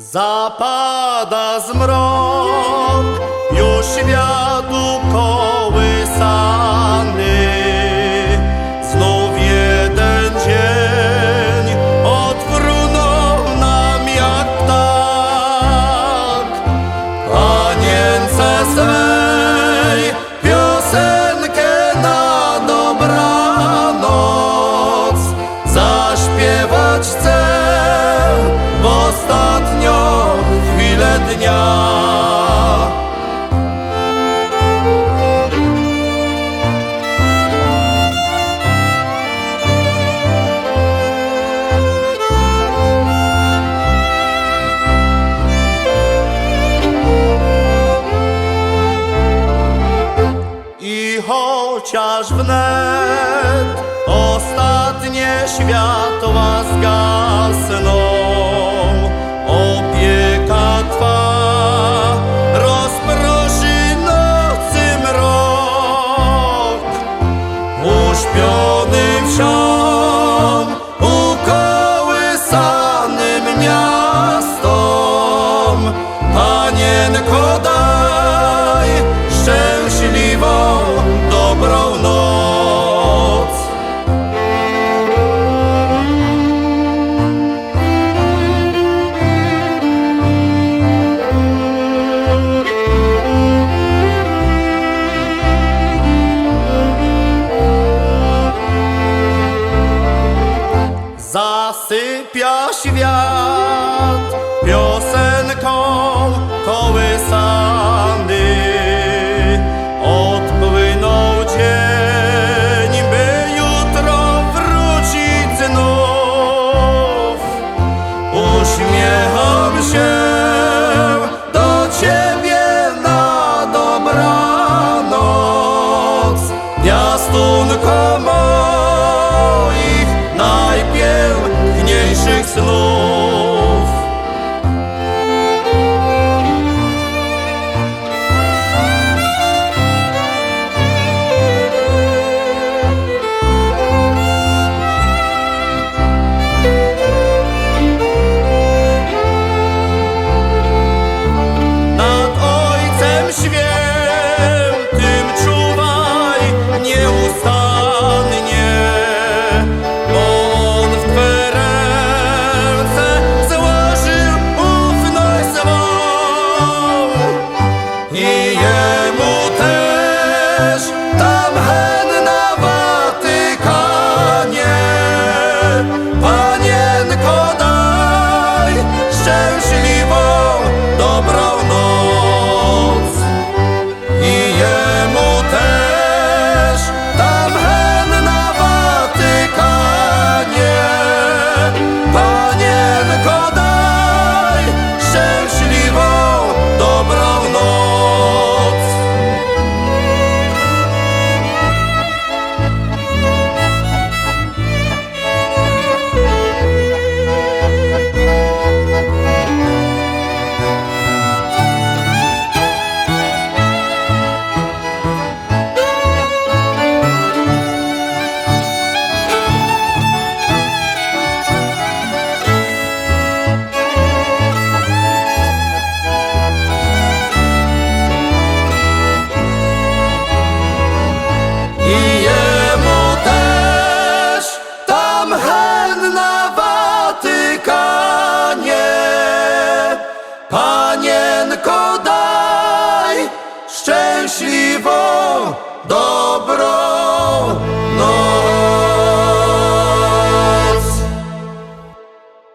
Zapada zmrok, już światu koniec. ja. I chociaż wnet ostatnie światła zgasną. uśpionym szale. Zasypia świat piosenką kołysany. Odpłynął dzień, by jutro wrócić znów. Uśmiecham się Yeah.